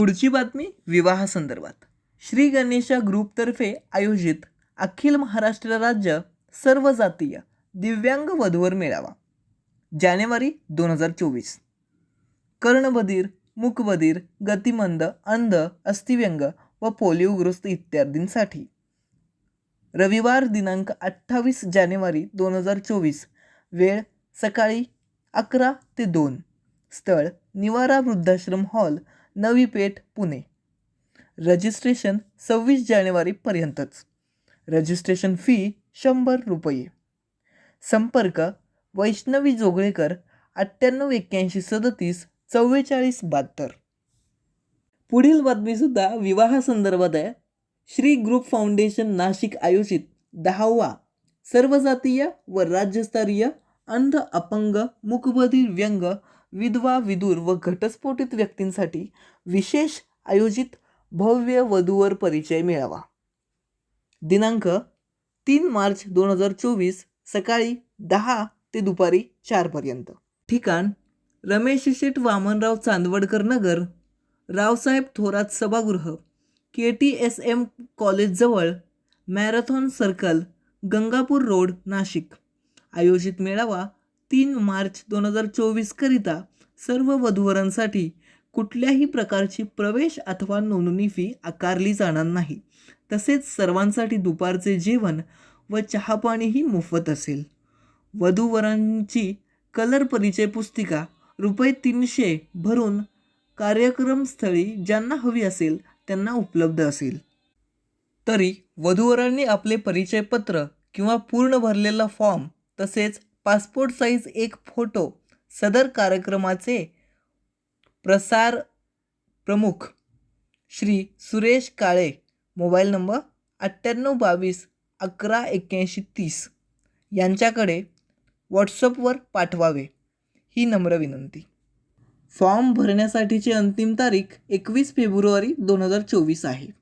पुढची बातमी विवाहासंदर्भात श्री गणेशा ग्रुपतर्फे आयोजित अखिल महाराष्ट्र राज्य सर्व जातीय दिव्यांग वधूवर मेळावा. जानेवारी दोन हजार चोवीस. कर्णबधीर मुकबधीर गतिमंद अंध अस्थिव्यंग व पोलिओग्रस्त इत्यादींसाठी. रविवार दिनांक अठ्ठावीस जानेवारी दोन हजार चोवीस वेळ सकाळी अकरा ते दोन. स्थळ निवारा वृद्धाश्रम हॉल नवी पेठ पुणे. रजिस्ट्रेशन सव्वीस जानेवारीपर्यंतच रजिस्ट्रेशन फी शंभर रुपये. संपर्क वैष्णवी जोगळेकर अठ्ठ्याण्णव एक्क्याऐंशी सदतीस चव्वेचाळीस बहात्तर. पुढील बातमीसुद्धा विवाहासंदर्भात आहे. श्री ग्रुप फाउंडेशन नाशिक आयोजित दहावा सर्वजातीय व राज्यस्तरीय अंध अपंग मूकबधीर व्यंग विधवा विदूर व घटस्फोटित व्यक्तींसाठी विशेष आयोजित भव्य वधूवर परिचय मिळावा. दिनांक तीन मार्च दोन हजार चोवीस सकाळी दहा ते दुपारी चारपर्यंत ठिकाण रमेश शेट वामनराव चांदवडकर नगर रावसाहेब थोरात सभागृह K T S M कॉलेजजवळ marathon circle Gangapur road Nashik. आयोजित मेळावा तीन मार्च दोन हजार चोवीसकरिता सर्व वधूवरांसाठी कुठल्याही प्रकारची प्रवेश अथवा नोंदणी फी आकारली जाणार नाही. तसेच सर्वांसाठी दुपारचे जेवण व चहापाणीही मोफत असेल. वधूवरांची कलर परिचय पुस्तिका रुपये तीनशे भरून कार्यक्रमस्थळी ज्यांना हवी असेल त्यांना उपलब्ध असेल. तरी वधूवरांनी आपले परिचयपत्र किंवा पूर्ण भरलेला फॉर्म तसेच पासपोर्ट साईज एक फोटो सदर कार्यक्रमाचे प्रसार प्रमुख श्री सुरेश काळे. मोबाईल नंबर अठ्ठ्याण्णव बावीस अकरा एक्क्याऐंशी तीस यांच्याकडे व्हॉट्सअपवर पाठवावे. ही नम्र विनंती. फॉर्म भरण्यासाठीची अंतिम तारीख एकवीस फेब्रुवारी दोन हजार चोवीस आहे.